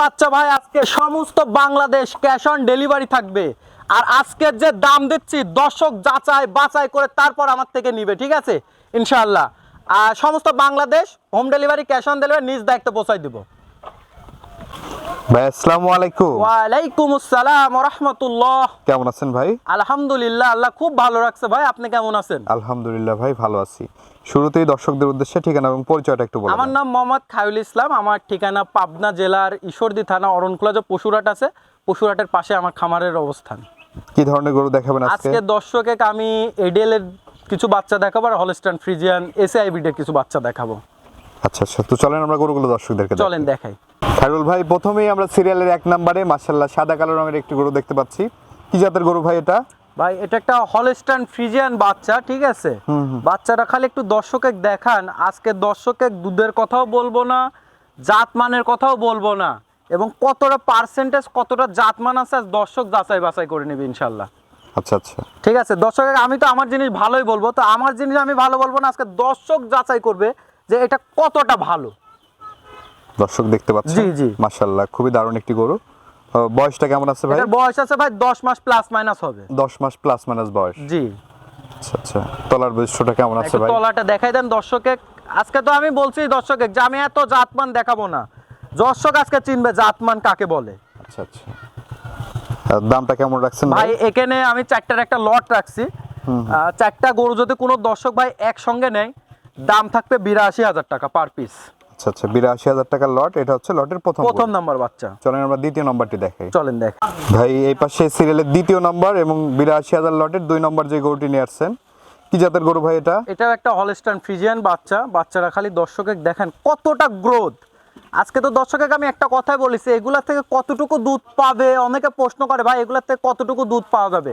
বাচ্চা ভাই, আজকে সমস্ত বাংলাদেশ ক্যাশ অন ডেলিভারি থাকবে। আর আজকের যে দাম দিচ্ছি, দর্শক যাচাই বাছাই করে তারপর আমার থেকে নিবে, ঠিক আছে? ইনশাল্লাহ আর সমস্ত Bangladesh home delivery cash on delivery নিজ দায়িত্ব পৌঁছাই দিব। ভাই আসসালামু আলাইকুম। ওয়ালাইকুম আসসালাম রহমতুল্লাহ কেমন আছেন ভাই? আলহামদুলিল্লাহ আল্লাহ খুব ভালো রাখছে। ভাই আপনি কেমন আছেন? আলহামদুলিল্লাহ ভাই ভালো আছি। শুরুতেই দর্শকদের উদ্দেশ্যে ঠিকানা এবং পরিচয়টা একটু বলুন আমার নাম মোহাম্মদ খায়ুল ইসলাম। আমার ঠিকানা পাবনা জেলার ঈশ্বরদী থানা অরণকুলা যে পশুরাট আছে। পশুরাটের পাশে আমার খামারের অবস্থান। কি ধরনের গরু দেখাবেন আজকে? আজকে দর্শকে আমি এডিএল এর কিছু বাচ্চা দেখাবো আর হলস্টান ফ্রিজিয়ান এসআইবিড এর কিছু বাচ্চা দেখাবো। আচ্ছা আচ্ছা। তো চলেন আমরা গরুগুলো দর্শকদেরকে চলেন দেখাই। খায়রুল ভাই প্রথমেই আমরা সিরিয়ালের এক নম্বরে মাশাল্লাহ সাদা কালো রঙের একটি গরু দেখতে পাচ্ছি। কি জাতের গরু ভাই এটা? ভাই এটা একটা হলস্টান ফ্রিজিয়ান বাচ্চা ঠিক আছে? বাচ্চাটা খালি একটু দর্শকে দেখান। আজকে দর্শকে দুধের কথাও বলব না জাতমানের কথাও বলব না এবং কতটা পার্সেন্টেজ কতটা জাতমান আছে আজ দর্শক যাচাই বাছাই করে নেবে ইনশাল্লাহ আচ্ছা আচ্ছা। ঠিক আছে? দর্শক আমি তো আমার জিনিস ভালোই বলব। তো আমার জিনিস আমি ভালো বলব না আজকে দর্শক যাচাই করবে। যে এটা কতটা ভালো। দর্শক দেখতে পাচ্ছেন? জি, জি। মাশাল্লাহ খুবই দারুণ একটি গরু। বয়সটা কেমন আছে ভাই? বয়স আছে ভাই দশ মাস প্লাস মাইনাস হবে। দশ মাস প্লাস মাইনাস বয়স। জি। আচ্ছা আচ্ছা। তলার বৈশিষ্ট্যটা কেমন আছে ভাই? তলাটা দেখাই দেন দর্শকে আজকে তো আমি বলছি দর্শকে যে আমি এত জাতমান দেখাবো না। দর্শক আজকে চিনবে জাতমান কাকে বলে। আচ্ছা আচ্ছা। দামটা কেমন রাখছেন ভাই? ভাই এখানে আমি চারটার একটা লট রাখছি। চারটা গরু যদি কোনো দর্শক ভাই একসঙ্গে নেয় দাম থাকবে বিরাশি হাজার টাকা পার পিস আচ্ছা আচ্ছা বিরাশি হাজার টাকার লট এটা হচ্ছে লটের প্রথম প্রথম। নাম্বার বাচ্চা। চলেন আমরা দ্বিতীয় নম্বরটি দেখাই। চলেন দেখ। ভাই এই পাশে সিরিয়ালের দ্বিতীয় নম্বর এবং বিরাশি হাজার লটের দুই নম্বর যে গরুটি নিয়ে আসছেন। কি জাতের গরু ভাই এটা? এটাও একটা হলস্টান ফ্রিজিয়ান বাচ্চা। বাচ্চারা খালি দর্শকে দেখেন কতটা গ্রোথ আজকে তো দর্শকে আমি একটা কথাই বলেছি এগুলা থেকে কতটুকু দুধ পাবে? অনেকে প্রশ্ন করে ভাই এগুলা থেকে কতটুকু দুধ পাওয়া যাবে?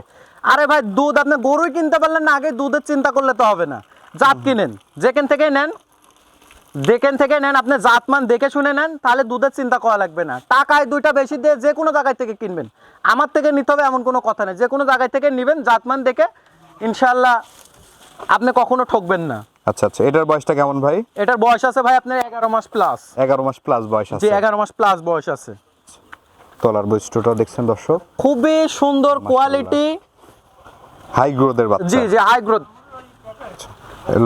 আরে ভাই দুধ আপনি গরুই কিনতে পারলেন না আগে দুধের চিন্তা করলে তো হবে না। জাত কিনেন যেখান থেকে নেন যেখান থেকে নেন আপনি জাতমান দেখে শুনে নেন তাহলে দুধের চিন্তা করা লাগবে না। টাকায় দুইটা বেশি দিয়ে যে কোনো জায়গায় থেকে কিনবেন। আমার থেকে নিতে হবে এমন কোনো কথা নেই। যে কোনো জায়গায় থেকে নেবেন জাতমান দেখে ইনশাল্লাহ আপনি কখনো ঠকবেন না। আচ্ছা আচ্ছা এটার বয়সটা কেমন ভাই? এটার বয়স আছে ভাই আপনার এগারো মাস প্লাস এগারো মাস প্লাস বয়স আছে। এগারো মাস প্লাস বয়স আছে। তলার বৈশিষ্ট্যটাও দেখছেন দর্শক? খুবই সুন্দর কোয়ালিটি হাই গ্রোথের বাচ্চা। জি জি হাই গ্রোথ এর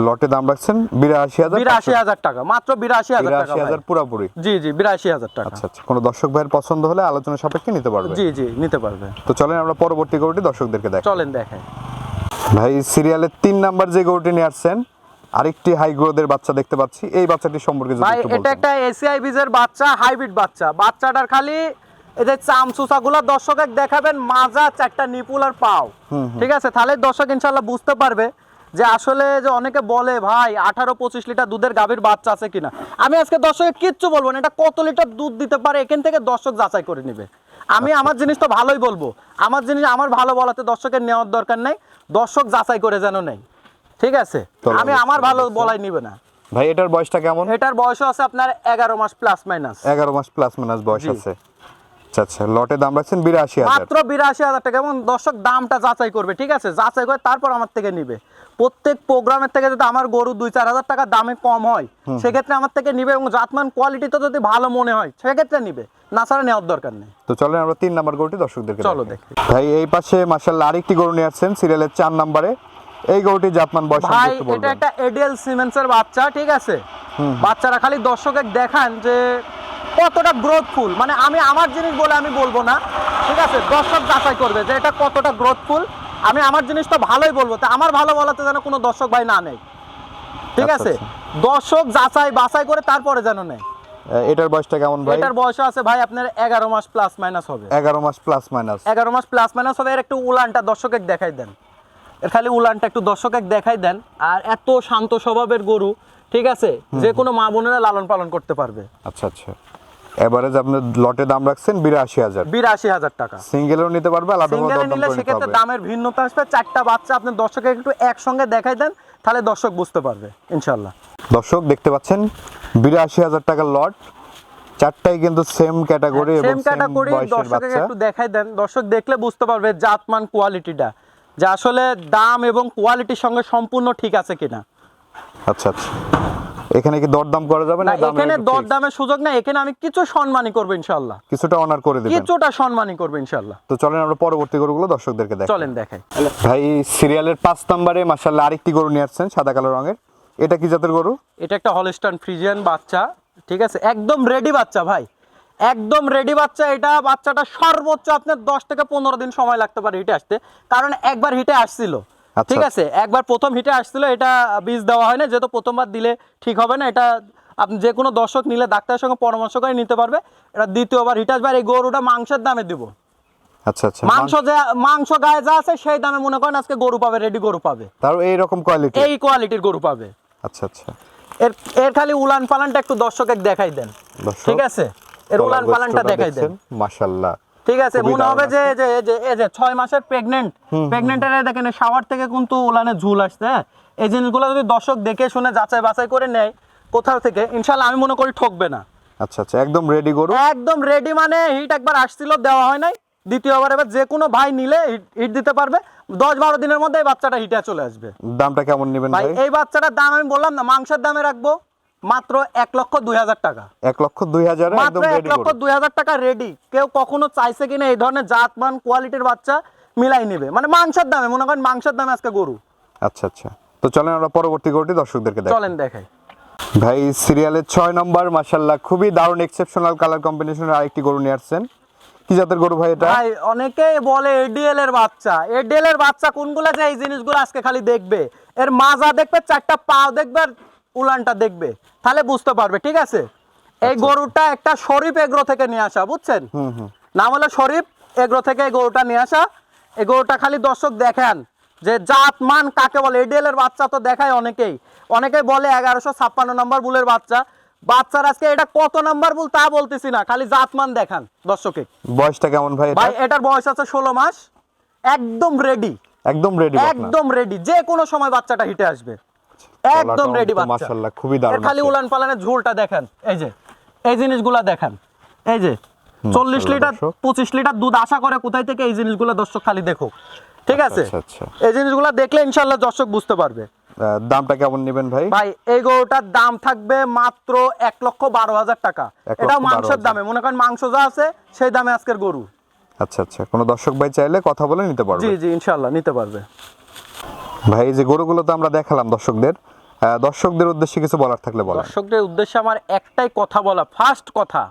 লটে দাম রাখছেন বিরাশি হাজার বিরাশি হাজার টাকা মাত্র বিরাশি হাজার টাকা বিরাশি হাজার। পুরাপুরি। জি জি বিরাশি হাজার টাকা। আচ্ছা আচ্ছা কোনো দর্শক ভাইয়ের পছন্দ হলে আলোচনা সাপেক্ষে নিতে পারবে। জি জি নিতে পারবে। তো চলেন আমরা পরবর্তী গরুটি দর্শকদেরকে দেখ চলেন দেখেন। ভাই সিরিয়ালের তিন নাম্বার যে গরুটি নিয়ে আসছেন আরেকটি হাই গ্রোথের বাচ্চা দেখতে পাচ্ছি। এই বাচ্চাটি সম্পর্কে যদি ভাই একটু এটা একটা এসিআই বীজের বাচ্চা হাইব্রিড বাচ্চা। বাচ্চাটার খালি এই যে চামচুসা গুলা দর্শকের দেখাবেন মাজা চারটা নিপুল আর পাও। ঠিক আছে? তাহলে দর্শক ইনশাল্লাহ বুঝতে পারবে যে আসলে যে অনেকে বলে ভাই আঠারো পঁচিশ লিটার দুধের গাভীর বাচ্চা আছে কিনা? আমি আজকে দর্শকের কিচ্ছু বলব না এটা কত লিটার দুধ দিতে পারে এখান থেকে দর্শক যাচাই করে নেবে। আমি আমার জিনিস তো ভালোই বলব। আমার জিনিস আমার ভালো বলাতে দর্শকের নেওয়ার দরকার নাই দর্শক যাচাই করে যেন নেই ঠিক আছে? আমি আমার ভালো বলাই নিবে না। ভাই এটার বয়সটা কেমন? এটার বয়স আছে আপনার এগারো মাস প্লাস মাইনাস এগারো মাস প্লাস মাইনাস বয়স আছে। আচ্ছা আচ্ছা লটে দাম রাখছেন বিরাশি হাজার। মাত্র বিরাশি হাজার টাকা এবং দর্শক দামটা যাচাই করবে ঠিক আছে? যাচাই করে তারপর আমার থেকে নিবে। প্রত্যেক প্রোগ্রামের থেকে যদি আমার গরু দুই চার হাজার টাকা দামে কম হয় সেক্ষেত্রে আমার থেকে নিবে এবং জাতমান কোয়ালিটি তো যদি ভালো মনে হয় সেক্ষেত্রে নিবে। না ছাড়া নেওয়ার দরকার নেই। তো চলেন আমরা তিন নাম্বার গরুটি দর্শকদেরকে চলো দেখি। ভাই এই পাশে মার্শাল্লাহ আরেকটি গরু নিয়ে আসছেন সিরিয়ালের চার নাম্বারে। এই গরুটি জাতমান বয়স ভাই এটা একটা এডিএল সিমেন্সের বাচ্চা ঠিক আছে? বাচ্চারা খালি দর্শকের দেখান যে কতটা গ্রোথফুল মানে আমি আমার জিনিস বলে আমি বলব না ঠিক আছে? দর্শক যাচাই করবে যে এটা কতটা গ্রোথফুল আমি আমার জিনিস তো ভালোই বলব। তা আমার ভালো বলাতে যেন কোনো দর্শক ভাই না নেই ঠিক আচ্ছা, আছে? দর্শক যাচাই বাছাই করে তারপরে যেন নেয়। এটার বয়সটা কেমন ভাই? এটার বয়স আছে ভাই আপনার এগারো মাস প্লাস মাইনাস হবে। এগারো মাস প্লাস মাইনাস এগারো মাস প্লাস মাইনাস হবে। এর একটু উলানটা দর্শকের দেখাই দেন। এর খালি উলানটা একটু দর্শকের দেখাই দেন। আর এত শান্ত স্বভাবের গরু ঠিক আছে? যে কোনো মা বোনেরা লালন পালন করতে পারবে। আচ্ছা আচ্ছা। এভারেজ আপনার লটে দাম রাখছেন বিরাশি হাজার। বিরাশি হাজার টাকা। সিঙ্গেলও নিতে পারবে আলাদা সিঙ্গেলে নিলে সেক্ষেত্রে দামের ভিন্নতা আসবে। চারটা বাচ্চা আপনি দর্শকের একটু একসঙ্গে দেখাই দেন তাহলে দর্শক বুঝতে পারবে ইনশাল্লাহ দর্শক দেখতে পাচ্ছেন বিরাশি হাজার টাকার লট। চারটাই কিন্তু সেম ক্যাটাগরি এবং সেম ক্যাটাগরি বাচ্চা। একটু দেখাই দেন। দর্শক দেখলে বুঝতে পারবে জাতমান কোয়ালিটিটা যে আসলে দাম এবং কোয়ালিটির সঙ্গে সম্পূর্ণ ঠিক আছে কিনা। আচ্ছা আচ্ছা। এখানে কি দরদাম করা যাবে না এখানে fix? দর দামের সুযোগ না এখানে আমি কিছু সম্মানই করব ইনশাল্লাহ কিছুটা অনার করে দিবেন। কিছুটা সম্মানই করব ইনশাল্লাহ তো চলেন আমরা পরবর্তী গরুগুলো দর্শকদেরকে দেখ চলেন দেখাই। ভাই সিরিয়ালের পাঁচ নম্বরে মাসাল্লাহ আরেকটি গরু নিয়ে আসছেন সাদা কালো রঙের। এটা কি জাতের গরু? এটা একটা হলস্টান ফ্রিজিয়ান বাচ্চা ঠিক আছে? একদম রেডি বাচ্চা ভাই। একদম রেডি বাচ্চা এটা বাচ্চাটা সর্বোচ্চ আপনার দশ থেকে পনেরো দিন সময় লাগতে পারে হিটে আসতে। কারণ একবার হিটে আসছিল। ঠিক আছে একবার প্রথম হিটে আসছিল এটা বীজ দেওয়া হয় না যেহেতু প্রথমবার দিলে ঠিক হবে না এটা আপনি যে কোনো দর্শক নিলে ডাক্তারের সঙ্গে পরামর্শ করে নিতে পারবে এটা দ্বিতীয়বার হিটে আসবে আর এই গরুটা মাংসের দামে দিব। আচ্ছা আচ্ছা। মাংস যা মাংস গায়ে যা আছে সেই দামে মনে করেন আজকে গরু পাবে রেডি গরু পাবে। তার এইরকম কোয়ালিটি এই কোয়ালিটির গরু পাবে। আচ্ছা আচ্ছা। এর এর খালি উলান পালানটা একটু দর্শকের দেখাই দেন। ঠিক আছে? এর উলান পালানটা দেখাই দেন। মাশাল্লাহ ঠিক আছে মনে হবে যে যে এই যে ছয় মাসের প্রেগনেন্ট প্রেগনেন্টের দেখেন শাওয়ার থেকে কিন্তু উলানে ঝুল আসছে হ্যাঁ? এই জিনিসগুলো যদি দর্শক দেখে শুনে যাচাই বাছাই করে নেয় কোথাও থেকে ইনশাল্লাহ আমি মনে করি ঠকবে না। আচ্ছা আচ্ছা একদম রেডি গরু। একদম রেডি মানে হিট একবার আসছিল দেওয়া হয় নাই। দ্বিতীয়বার এবার যে কোনো ভাই নিলে হিট দিতে পারবে। দশ বারো দিনের মধ্যে এই বাচ্চাটা হিটে চলে আসবে। দামটা কেমন নেবেন ভাই? এই বাচ্চাটার দাম আমি বললাম না মাংসের দামে রাখব। মাত্র এক লক্ষ দুই হাজার টাকা। এক লক্ষ দুই হাজারে মাত্র এক লক্ষ দুই হাজার টাকা রেডি কেউ কখনো চাইছে কিনা এই ধরনের জাতমান কোয়ালিটির বাচ্চা মিলাই নেবে। মানে মাংসের দামে মনে করেন মাংসের দামে আজকে গরু। আচ্ছা আচ্ছা। তো চলেন আমরা পরবর্তী গরুটি দর্শকদেরকে চলেন দেখাই। ভাই সিরিয়ালের ছয় নম্বর মাশাল্লাহ খুবই দারুণ এক্সেপশনাল কালার কম্বিনেশনের আরেকটি গরু নিয়ে আসছেন। কি জাতের গরু ভাই এটা? ভাই অনেকেই বলে এডিএল এর বাচ্চা। এডিএল এর বাচ্চা কোনগুলো যে এই জিনিসগুলো আজকে খালি দেখবে? এর মাজা দেখবে চারটা পাও দেখবে আর উলানটা দেখবে তাহলে বুঝতে পারবে ঠিক আছে? এই গরুটা একটা শরীফ এগ্রো থেকে নিয়ে আসা বুঝছেন? নাম হলো শরীফ এগ্রো থেকে এই গরুটা নিয়ে আসা। এই গরুটা খালি দর্শক দেখেন যে জাত মান কাকে বলে? এডিএল এর বাচ্চা তো দেখায় অনেকেই। অনেকেই বলে এগারোশো ছাপ্পান্ন নম্বর বুলের বাচ্চা। বাচ্চার আজকে এটা কত নাম্বার বল তা বলতেছি না খালি জাতমান দেখান দর্শকে। বয়সটা কেমন ভাই ভাই এটার বয়স আছে ষোলো মাস। একদম রেডি একদম রেডি একদম রেডি যে কোনো সময় বাচ্চাটা হিটে আসবে। একদম রেডি বাচ্চা। মাশাল্লাহ খুবই দারুণ খালি উলান পালানের ঝোলটা দেখেন এই যে এই জিনিসগুলা দেখেন এই যে চল্লিশ মাশাআল্লাহ লিটার। পঁচিশ লিটার দুধ আশা করে কোথায় থেকে এই জিনিসগুলো দর্শক খালি দেখো ঠিক আছে? আচ্ছা, আচ্ছা। এই জিনিসগুলো দেখলে ইনশাল্লাহ দর্শক বুঝতে পারবে। দামটা কেমন নেবেন ভাই? ভাই এই গরুটার দাম থাকবে মাত্র এক লক্ষ বারো হাজার টাকা। এটা মাংসের দামে মনে করেন মাংস যা আছে সেই দামে আজকের গরু। আচ্ছা আচ্ছা। কোনো দর্শক ভাই চাইলে কথা বলে নিতে পারবে। জি জি ইনশাল্লাহ নিতে পারবে। ভাই এই যে গরুগুলো তো আমরা দেখালাম দর্শকদের দর্শকদের উদ্দেশ্যে কিছু বলার থাকলে বলা দর্শকদের উদ্দেশ্যে আমার একটাই কথা বলা ফার্স্ট কথা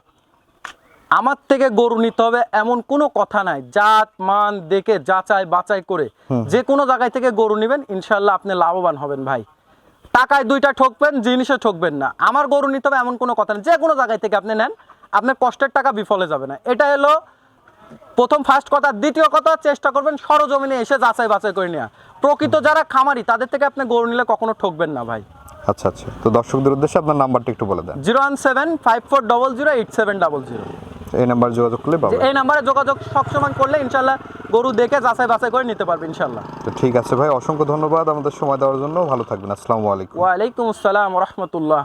আমার থেকে গরু নিতে হবে এমন কোনো কথা নাই জাত মান দেখে যাচাই বাছাই করে। যে কোনো জায়গায় থেকে গরু নেবেন ইনশাল্লাহ আপনি লাভবান হবেন ভাই। টাকায় দুইটা ঠকবেন জিনিসে ঠকবেন না। আমার গরু নিতে হবে এমন কোনো কথা নেই যে কোনো জায়গায় থেকে আপনি নেন আপনার কষ্টের টাকা বিফলে যাবে না। এটা হলো প্রথম ফার্স্ট কথা দ্বিতীয় কথা চেষ্টা করবেন সরজমিনে এসে যাচাই বাছাই করে নেওয়া প্রকৃত যারা খামারি তাদের থেকে আপনি গরু নিলে কখনো ঠকবেন না ভাই। আচ্ছা আচ্ছা। তো দর্শকদের উদ্দেশ্যে আপনার নাম্বারটা একটু বলে দেন। Zero one seven five four double zero eight seven double zero. এই নাম্বার যোগাযোগ করলে পাবেন এই নাম্বারে যোগাযোগ সবসময় করলে ইনশাল্লাহ গরু দেখে যাচাই বাছাই করে নিতে পারবে ইনশাল্লাহ তো ঠিক আছে ভাই অসংখ্য ধন্যবাদ আমাদের সময় দেওয়ার জন্য। ভালো থাকবেন আসসালামু আলাইকুম। ওয়ালাইকুম আসসালাম রহমতুল্লাহ।